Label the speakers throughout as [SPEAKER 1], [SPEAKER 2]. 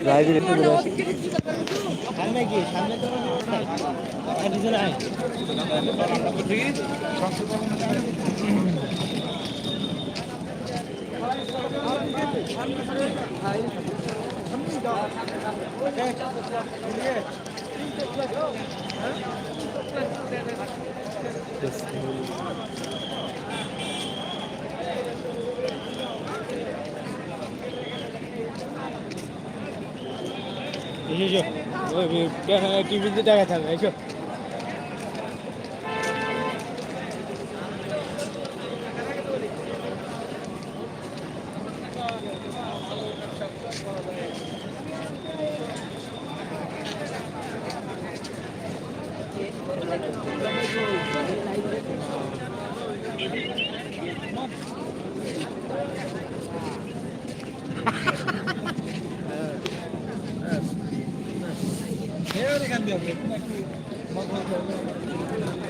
[SPEAKER 1] Driving একটু ঘুরে আসি
[SPEAKER 2] সামনে কি সামনে তো পিছনে আয় টিভিতে দেখা থাকবে? এসো।
[SPEAKER 1] Thank you.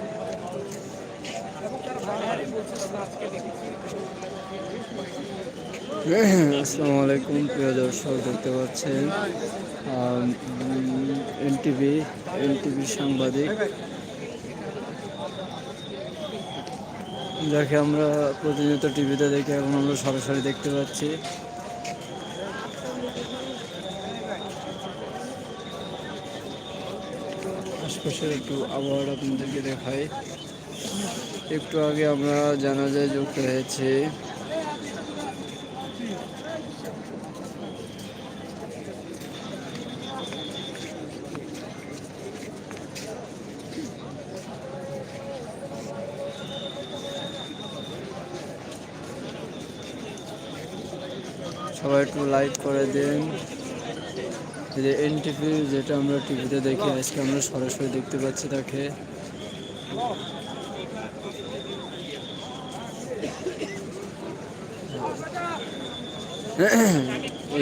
[SPEAKER 1] আসসালামু আলাইকুম প্রিয় দর্শক, দেখতে পাচ্ছেন এনটিভি এনটিভি সাংবাদিক। যাকে আমরা প্রতিনিয়ত টিভিতে দেখে এখন আমরা সরাসরি দেখতে পাচ্ছি। আশপাশের একটু আবহাওয়াটা আপনাদেরকে দেখাই। একটু আগে আমরা জানাজায় যুক্ত হয়েছি। সবাই একটু লাইক করে দিন। যে এনটিভি যেটা আমরা টিভিতে দেখি, আজকে আমরা সরাসরি দেখতে পাচ্ছি তাকে।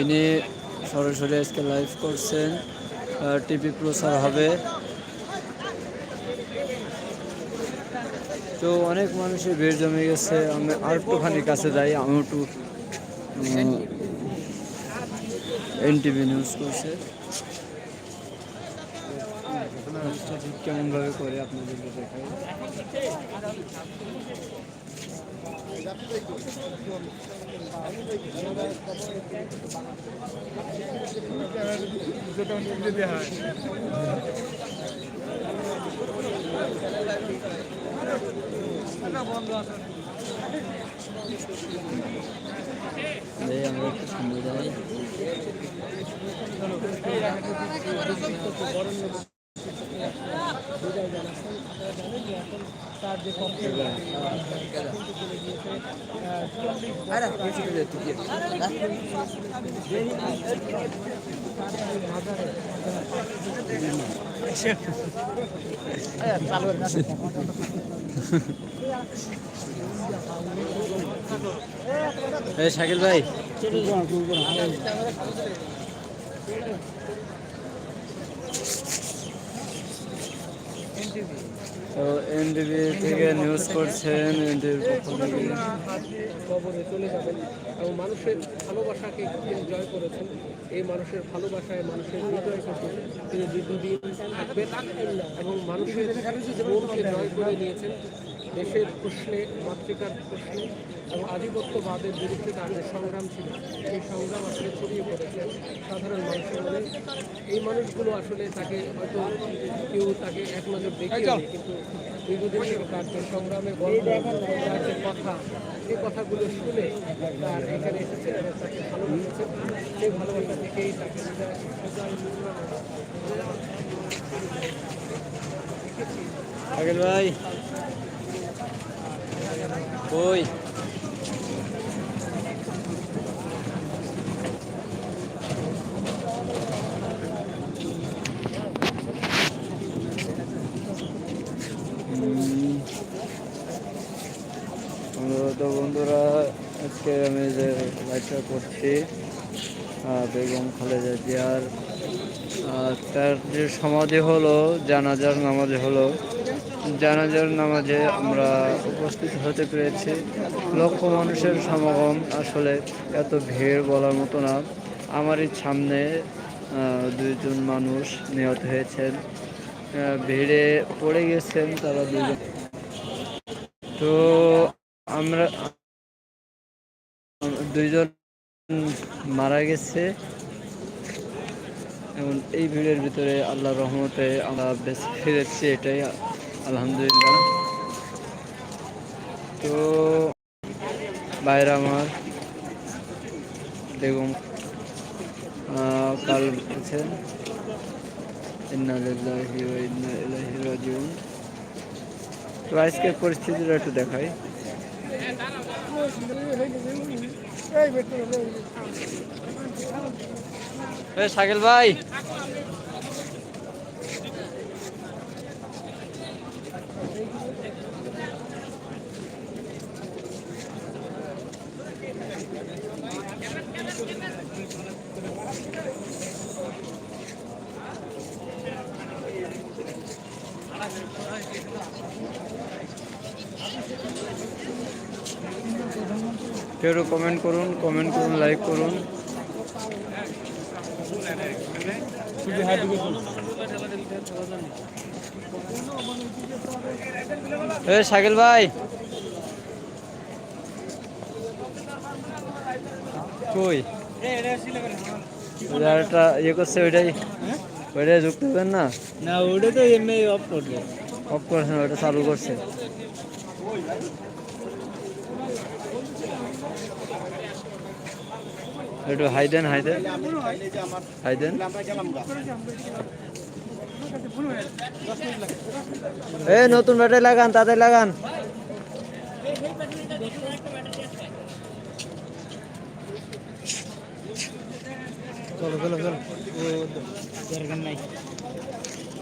[SPEAKER 1] ইনি সরাসরি আজকে লাইভ করছেন টিভি প্রচার হবে। তো অনেক মানুষের ভিড় জমে গেছে, আমি আর একটুখানি কাছে যাই, আমি একটু এনটিভি নিউজ করছে। কেমনভাবে করে আপনাদেরকে দেখাই? এই আমরা একটু সামনে যাই
[SPEAKER 3] তার যে
[SPEAKER 1] শাকিল ভাই। তো এনডিবি থেকে নিউজ করছেন এনডিবির পক্ষ থেকে।
[SPEAKER 3] কবরে চলে যাবেন এবং মানুষের ভালোবাসাকে তিনি জয় করেছেন। এই মানুষের ভালোবাসায় মানুষের হৃদয় তিনি দীর্ঘদিন থাকবেন এবং মানুষের মনকে জয় করে নিয়েছেন। দেশের প্রশ্নে, মাতৃকার প্রশ্নে এবং আধিপত্যবাদের বিরুদ্ধে তার যে সংগ্রাম ছিল, সেই সংগ্রাম আসলে ছড়িয়ে পড়েছে সাধারণ মানুষের মনে। এই মানুষগুলো আসলে তাকে হয়তো কেউ তাকে এক নজর দেখে কিন্তু দীর্ঘদিন থেকে তার যে সংগ্রামে গল্প কথা, সেই কথাগুলো শুনে তার এখানে এসেছে এবং তাকে ভালোবেসেছেন সেই ভালোবাসা থেকেই তাকে
[SPEAKER 1] আগের ভাই। কই? তো বন্ধুরা আমি যে করছি বেগম খালেদা জিয়ার তার যে সমাধি হলো, জানাজার নামাজে হলো জানাজার নামাজে আমরা উপস্থিত হতে পেরেছি। লক্ষ মানুষের সমাগম আসলে এত ভিড় বলার মতো না। আমারই সামনে দুইজন মানুষ নিহত হয়েছেন। ভিড়ে পড়ে গেছেন তারা দুজন। তো আমরা, দুইজন মারা গেছে। এবং এই ভিড়ের ভিতরে আল্লাহ রহমতে আমরা বেশ ফিরেছি, এটাই আলহামদুলিল্লাহ। তো বাইরে আমার বেগম আহ, কাল তো আজকের পরিস্থিতিটা একটু দেখাই। এ শাকিল ভাই। কেউ কমেন্ট করুন কমেন্ট করুন লাইক করুন। এ শাকিল ভাই। কই? আরেকটা ইয়ে করছে ওইটাই। ওইটাই যুক্ত হবেন না?
[SPEAKER 2] না ওটা তো এমনি অফ করবে।
[SPEAKER 1] অফ করছেন ওইটা চালু করছে। একটু হাই দেন হাই দেন হাই দেন এ নতুন ব্যাটারি লাগান তাদের লাগান
[SPEAKER 2] চলো চলো চলো ও দরকার নাই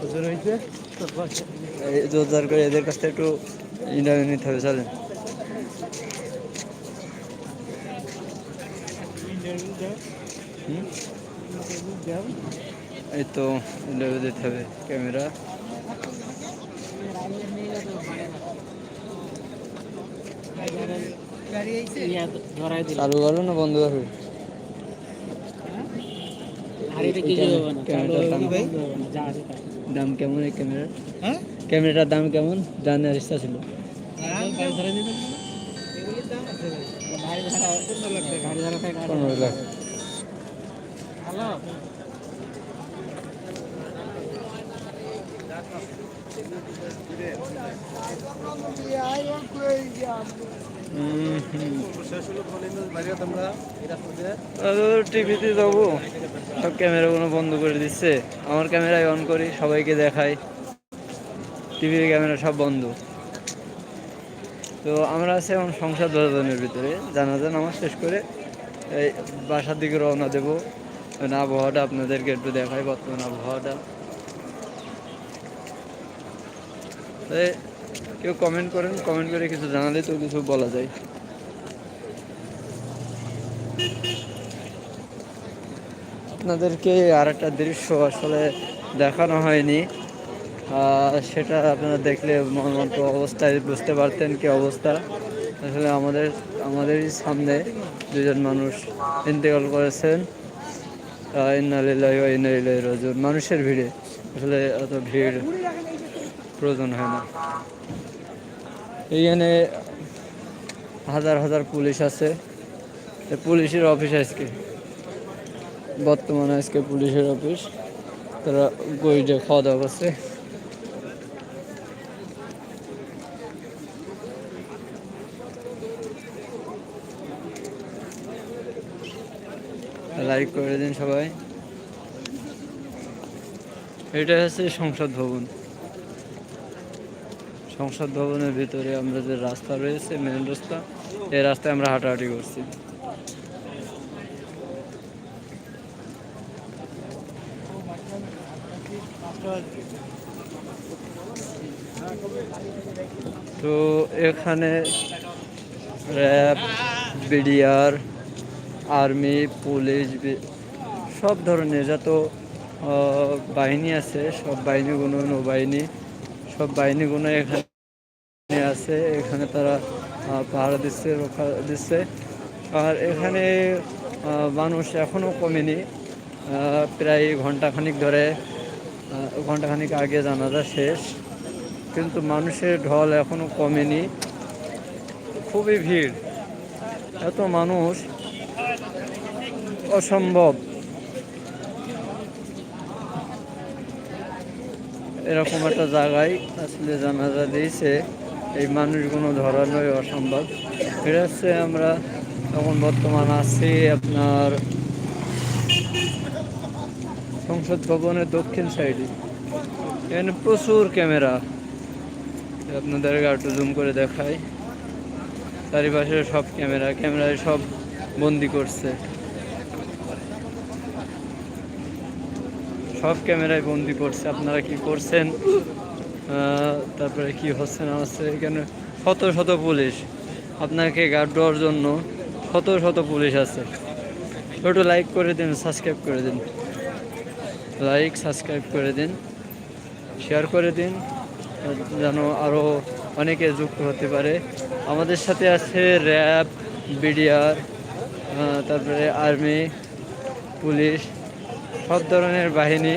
[SPEAKER 2] ওজন হয়েছে
[SPEAKER 1] এই জোরদার করে এদের কাছ থেকে একটু ইন্টারভিউ নিতে হবে চলেন
[SPEAKER 2] ইন্টারভিউ দাও
[SPEAKER 1] হুম?
[SPEAKER 2] ইন্টারভিউ দাও
[SPEAKER 1] এই তো ইন্টারভিউ দিতে হবে ক্যামেরা চালু করো না বন্ধ করো।
[SPEAKER 2] হাড়িতে কিছু হবে না চালু
[SPEAKER 1] ক্যামেরাটার দাম কেমন এই ক্যামেরার
[SPEAKER 2] হ্যাঁ?
[SPEAKER 1] ক্যামেরাটার দাম কেমন? জানার ইচ্ছা ছিল।
[SPEAKER 2] গাড়ি ধরে দিতে এগুলির দাম আছে ভাই গাড়ি ভাড়া গাড়ি ভাড়া থেকে গাড়ি
[SPEAKER 1] পনেরো লাখ
[SPEAKER 2] হ্যালো
[SPEAKER 1] টিভিতে যাব। সব ক্যামেরাগুলো বন্ধ করে দিচ্ছে। আমার ক্যামেরায় অন করি, সবাইকে দেখাই। টিভির ক্যামেরা সব বন্ধ। তো আমরা আছি এখন সংসার দর্শনের ভিতরে। জানাজা নামাজ শেষ করে এই বাসার দিকে রওনা দেবো। মানে আবহাওয়াটা আপনাদেরকে একটু দেখাই, বর্তমান আবহাওয়াটা এই কেউ কমেন্ট করেন কমেন্ট করে কিছু জানালে তো কিছু বলা যায়। আপনাদেরকে আর একটা দৃশ্য আসলে দেখানো হয়নি। সেটা আপনারা দেখলে মর্মান্ত অবস্থায় বুঝতে পারতেন কি অবস্থা। আসলে আমাদের, আমাদেরই সামনে দুজন মানুষ ইন্তেকাল করেছেন। রাজুর মানুষের ভিড়ে। আসলে এত ভিড় প্রয়োজন হয় না। এইখানে হাজার হাজার পুলিশ আছে। পুলিশের অফিস আজকে। বর্তমানে আজকে পুলিশের অফিস। তারা গইডে খাওয়া দাওয়া করছে। লাইক করে দিন সবাই। এটা হচ্ছে সংসদ ভবন। সংসদ ভবনের ভিতরে আমরা যে রাস্তা রয়েছে মেন রাস্তা, এই রাস্তায় আমরা হাঁটাহাঁটি করছি। তো এখানে র্যাব, বিডিআর, আর্মি, পুলিশ সব ধরনের যত বাহিনী আছে, সব বাহিনীগুলো নৌবাহিনী, সব বাহিনীগুলো এখানে আছে এখানে তারা পাহারা দিচ্ছে রক্ষা দিচ্ছে আর এখানে মানুষ এখনও কমেনি। প্রায় ঘন্টাখানিক ধরে ঘন্টাখানিক আগে জানাজা শেষ। কিন্তু মানুষের ঢল এখনও কমেনি। খুবই ভিড়। এত মানুষ অসম্ভব। এরকম একটা জায়গায় আসলে জানাজা দিয়েছে। এই মানুষগুলো ধরানোই অসম্ভব। এটা হচ্ছে আমরা। এখন বর্তমান আছি আপনার সংসদ ভবনের দক্ষিণ সাইডে। এখানে প্রচুর ক্যামেরা। আপনাদেরকে একটু জুম করে দেখাই। চারিপাশে সব ক্যামেরা। ক্যামেরায় সব বন্দি করছে। সব ক্যামেরায় বন্দি করছে। আপনারা কি করছেন? তারপরে কি হচ্ছে না হচ্ছে, এখানে শত শত পুলিশ। আপনাকে গার্ড দেওয়ার জন্য শত শত পুলিশ আছে। একটু লাইক করে দিন সাবস্ক্রাইব করে দিন। লাইক সাবস্ক্রাইব করে দিন। শেয়ার করে দিন, যেন আরও অনেকে যুক্ত হতে পারে। আমাদের সাথে আছে র্যাব বিডিআর তারপরে আর্মি পুলিশ, সব ধরনের বাহিনী।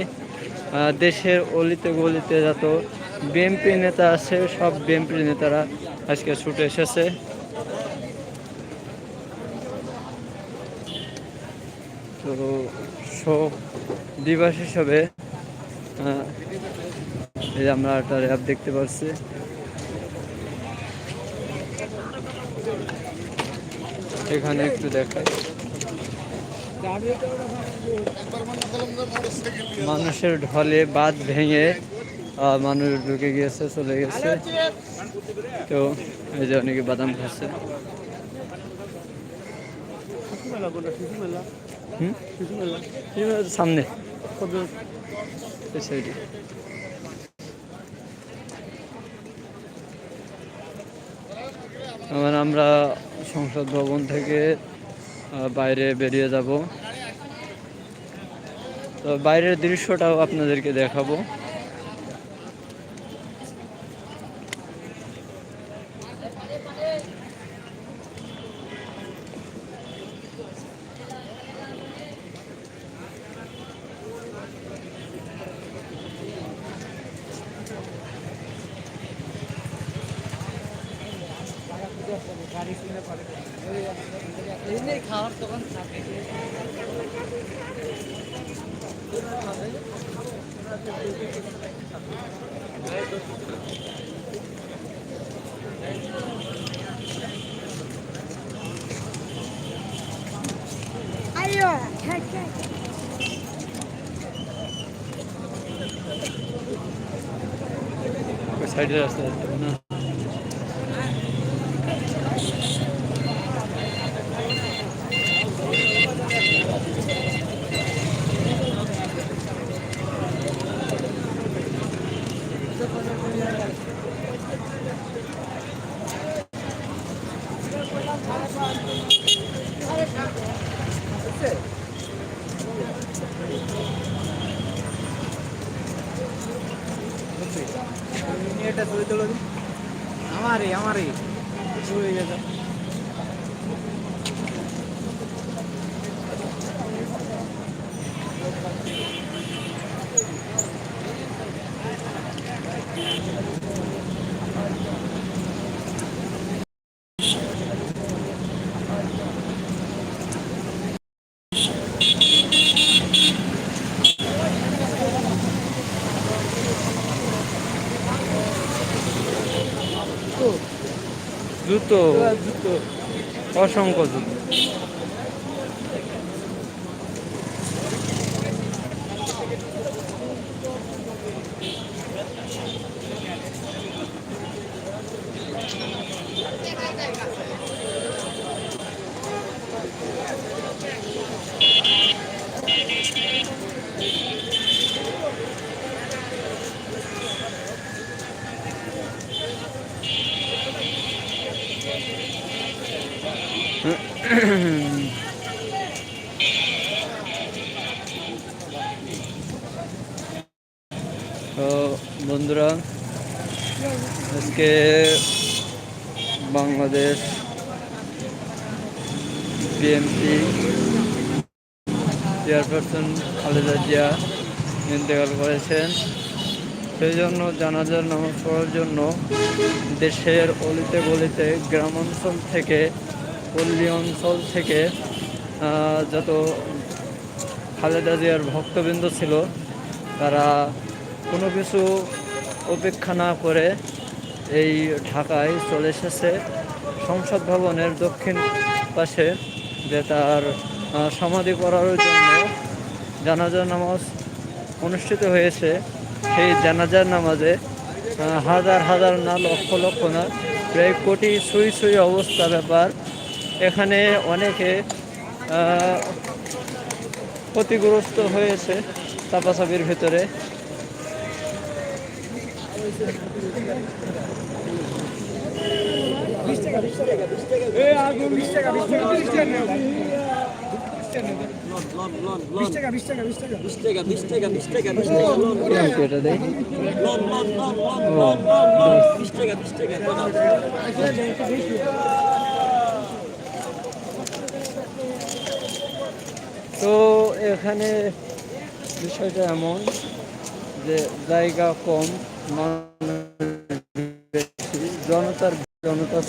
[SPEAKER 1] দেশের অলিতে গলিতে যত বিএনপি নেতা আছে, সব বিএনপি নেতারা আজকে ছুটে এসেছে। তো শোক দিবস হিসাবে এই আমরা একটা র্যাব দেখতে পাচ্ছি এখানে একটু দেখাই। মানুষের ঢলে বাঁধ ভেঙে মানুষ ঢুকে গিয়েছে, চলে গেছে। তো এই যে অনেকে বাদাম খাচ্ছে। সামনে। এবার আমরা সংসদ ভবন থেকে বাইরে বেরিয়ে যাব। তো বাইরের দৃশ্যটাও আপনাদেরকে দেখাবো। জুতো। অসংখ্য জুতো তো বন্ধুরা আজকে বাংলাদেশ বিএমপি চেয়ারপারসন খালেদা জিয়া ইন্তেকাল করেছেন। সেই জন্য জানাজার নামাজ পড়ার জন্য দেশের অলিতে গলিতে গ্রাম অঞ্চল থেকে, পল্লী অঞ্চল থেকে যত খালেদা জিয়ার ভক্তবৃন্দ ছিল, তারা কোনো কিছু উপেক্ষা না করে এই ঢাকায় চলে এসেছে। সংসদ ভবনের দক্ষিণ পাশে যে তার সমাধি করার জন্য জানাজা নামাজ অনুষ্ঠিত হয়েছে। সেই জানাজার নামাজে হাজার হাজার না লক্ষ লক্ষ না, প্রায় কোটি সুই সুই অবস্থা ব্যাপার। এখানে অনেকে ক্ষতিগ্রস্ত হয়েছে চাপাচাপির ভিতরে। তো এখানে বিষয়টা এমন যে জায়গা কম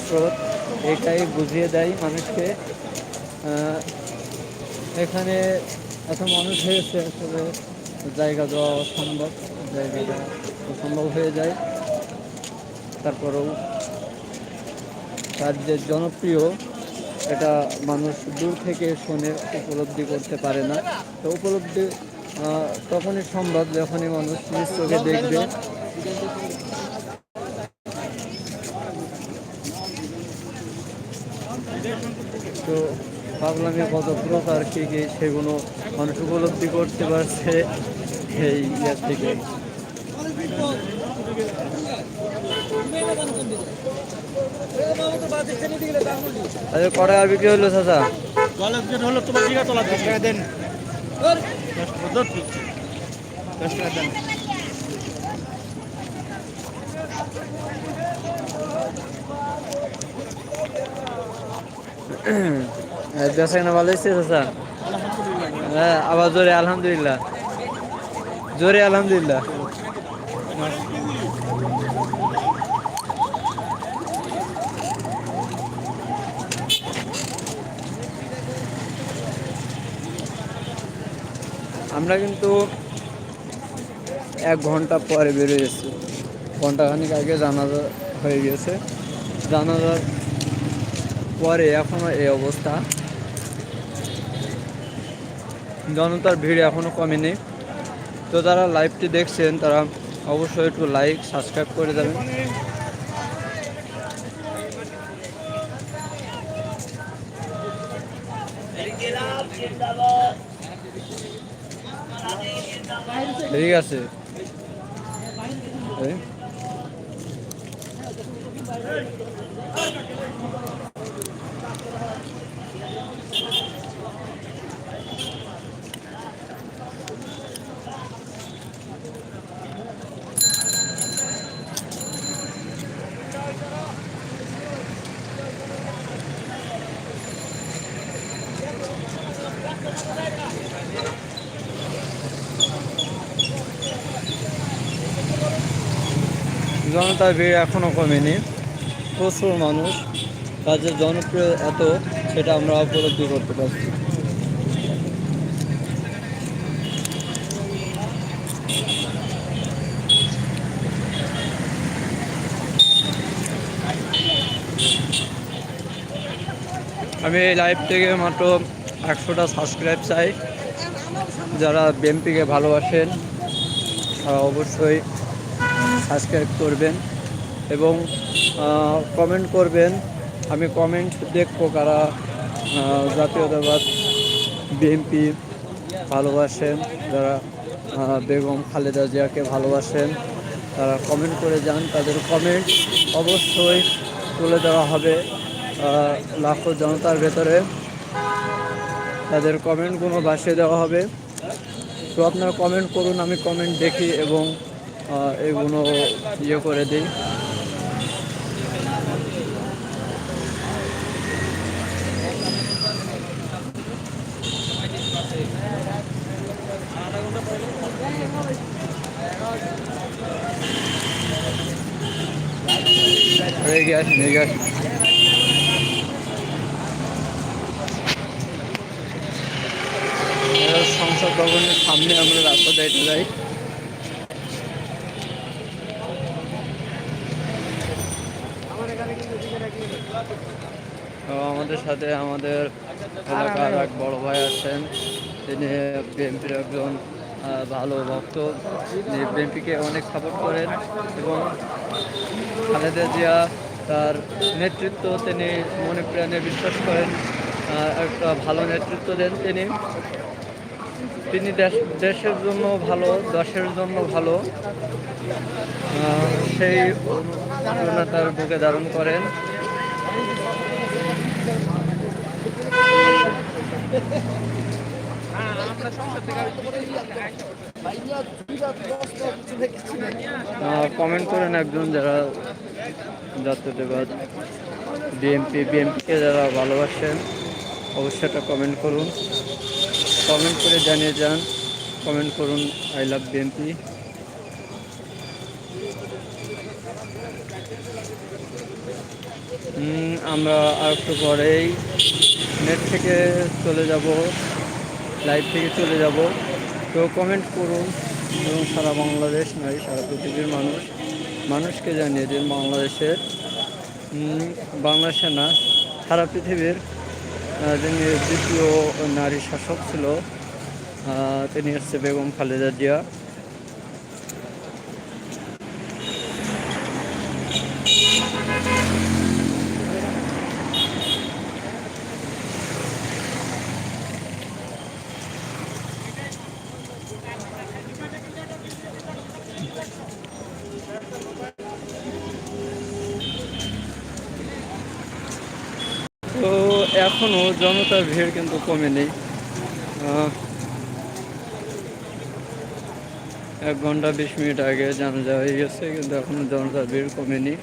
[SPEAKER 1] স্রোত, এটাই বুঝিয়ে দেয় মানুষকে। এখানে এত মানুষ হয়েছে, আসলে জায়গা দেওয়া অসম্ভব জায়গাটা অসম্ভব হয়ে যায়। তারপরেও তার যে জনপ্রিয় এটা মানুষ দূর থেকে শুনে, উপলব্ধি করতে পারে না। তো উপলব্ধি তখনই সম্ভব যখনই মানুষ নিজ চোখে দেখবে। তো পাগলামি কত প্রকার কী কী সেগুলো মানুষ উপলব্ধি করতে পারছে এই ইয়ার থেকে। আচ্ছা আর বিক্রি হলো, চাচা?
[SPEAKER 2] হলো তোমার দশ দশ দেন।
[SPEAKER 1] চাচা। হ্যাঁ আবার জোরে, আলহামদুলিল্লাহ। জোরে, আলহামদুলিল্লাহ। আমরা কিন্তু এক ঘণ্টা পরে বেরিয়ে গেছি ঘন্টাখানিক আগে জানাজা হয়ে গেছে জানাজার পরে এখনও এই অবস্থা। জনতার ভিড় এখনও কমেনি। তো যারা লাইভটি দেখছেন, তারা অবশ্যই একটু লাইক সাবস্ক্রাইব করে দেবেন। ঠিক আছে। জনতার ভিড় এখনও কমেনি। প্রচুর মানুষ। তাদের জনপ্রিয় এত, সেটা আমরা উপলব্ধি করতে পারছি। আমি এই লাইভ থেকে মাত্র একশোটা সাবস্ক্রাইব চাই। যারা বিএমপিকে ভালোবাসেন, তারা অবশ্যই সাবস্ক্রাইব করবেন এবং কমেন্ট করবেন। আমি কমেন্ট দেখব কারা জাতীয়তাবাদ বিএনপি ভালোবাসেন, যারা বেগম খালেদা জিয়াকে ভালোবাসেন, তারা কমেন্ট করে যান। তাদের কমেন্ট অবশ্যই তুলে দেওয়া হবে লাখো জনতার ভেতরে। তাদের কমেন্টগুলো বাসিয়ে দেওয়া হবে। তো আপনারা কমেন্ট করুন, আমি কমেন্ট দেখি এবং এগুলো ইয়ে করে দিই এগিয়ে আসুন এগিয়ে আসুন এবার সংসদ ভবনের সামনে আমরা রাস্তা দেখতে যাই আমাদের সাথে আমাদের এলাকার এক বড় ভাই আছেন। তিনি বিএনপির একজন ভালো ভক্ত। বিএনপিকে অনেক সাপোর্ট করেন এবং খালেদা জিয়া তার নেতৃত্ব তিনি মনে প্রাণে বিশ্বাস করেন একটা ভালো নেতৃত্ব দেন তিনি। তিনি দেশ, দেশের জন্য ভালো, দেশের জন্য ভালো। সেই তার বুকে ধারণ করেন। কমেন্ট করেন একজন যারা জাতীয়তাবাদ বিএমপি বিএমপিকে যারা ভালোবাসেন, অবশ্যই একটা কমেন্ট করুন। কমেন্ট করে জানিয়ে যান। কমেন্ট করুন আই লাভ বিএমপি আমরা আর একটু পরেই নেট থেকে চলে যাব, লাইভ থেকে চলে যাব। তো কমেন্ট করুন, এবং সারা বাংলাদেশ নয়, সারা পৃথিবীর মানুষ, মানুষকে জানিয়ে দিন বাংলাদেশের বাংলাদেশে না, সারা পৃথিবীর যিনি দ্বিতীয় নারী শাসক ছিল তিনি হচ্ছে বেগম খালেদা জিয়া তো এখনও জনতার ভিড় কিন্তু কমেনি আহ, এক ঘণ্টা বিশ মিনিট আগে জানাজা হয়ে গেছে কিন্তু এখনও জনতার ভিড় কমেনি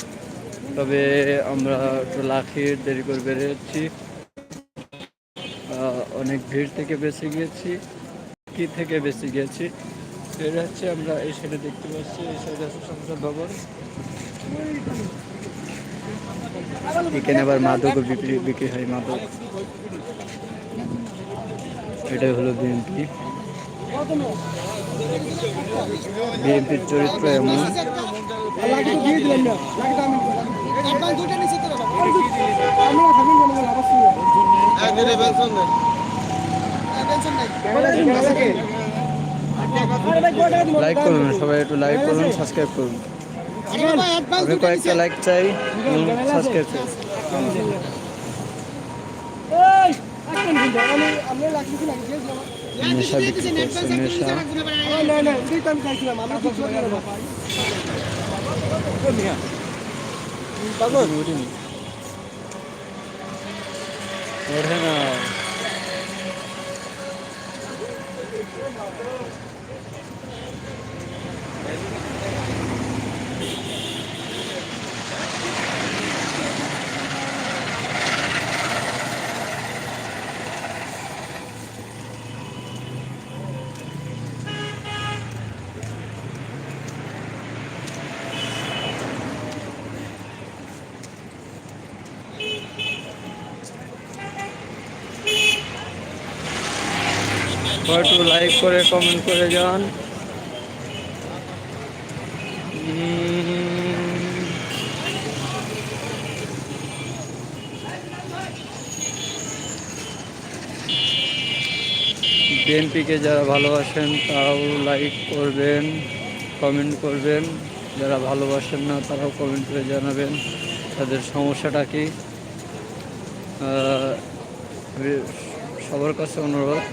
[SPEAKER 1] তবে আমরা একটু লাখির দেরি করে বেরিয়েছি অনেক ভিড় থেকে বেঁচে গিয়েছি। কি থেকে বেঁচে গিয়েছি? এটা আমরা এই সাইডে দেখতে পাচ্ছি এই সাইডে আছে সংসদ ভবন। এখানে আবার মাদক বিক্রি বিক্রি হয়, মাদক। এটাই হলো বিএনপি। বিএনপির চরিত্র এমন। লাইক করুন, সবাই একটু লাইক করুন সাবস্ক্রাইব করুন। আমি কয়েকটা লাইক চাই। এবং সাবস্ক্রাইব চাই। নেশা বিক্রি করছে নেশা। ওঠে না একটু লাইক করে কমেন্ট করে যান। বিএনপিকে যারা ভালোবাসেন, তারাও লাইক করবেন কমেন্ট করবেন। যারা ভালোবাসেন না, তারাও কমেন্ট করে জানাবেন তাদের সমস্যাটা কি। সবার কাছে অনুরোধ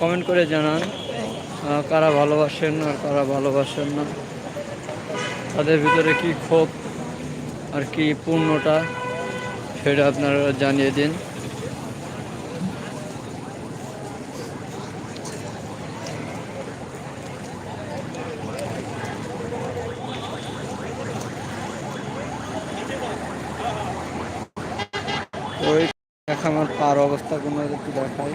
[SPEAKER 1] কমেন্ট করে জানান কারা ভালোবাসেন আর কারা ভালোবাসেন না। তাদের ভিতরে কি ক্ষোভ আর কি পূর্ণটা সেটা আপনারা জানিয়ে দিন। ওই আমার পার অবস্থা কোনো একটু দেখায়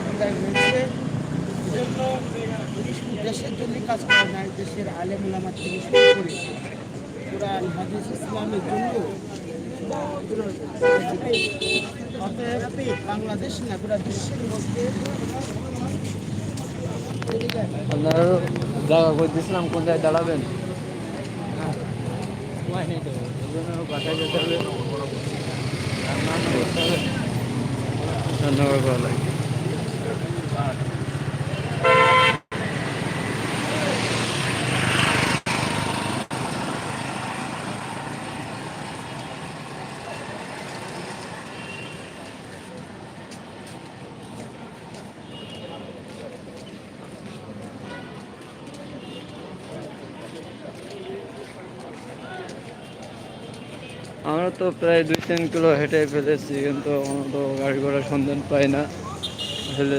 [SPEAKER 2] বিদায় হয়েছে জন্য দেশের জন্য কাজ করে নাই দেশের আলেম ওলামা থেকে শুরু করে কোরআন হাদিস ইসলামের জন্য বাংলাদেশ না গোটা বিশ্বের মধ্যে
[SPEAKER 1] কোন দাঁড়াবেন লাগে আমরা তো প্রায় দুই তিন কিলো হেঁটে ফেলেছি, কিন্তু আমরা তো গাড়ি ঘোড়ার সন্ধান পাই না। আসলে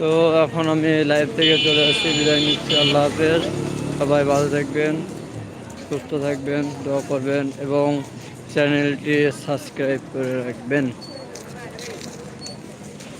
[SPEAKER 1] তো এখন আমি লাইভ থেকে চলে আসছি। বিদায় নিচ্ছি। আল্লাহ হাফেজ। সবাই ভালো থাকবেন, সুস্থ থাকবেন, দোয়া করবেন এবং চ্যানেলটি সাবস্ক্রাইব করে রাখবেন।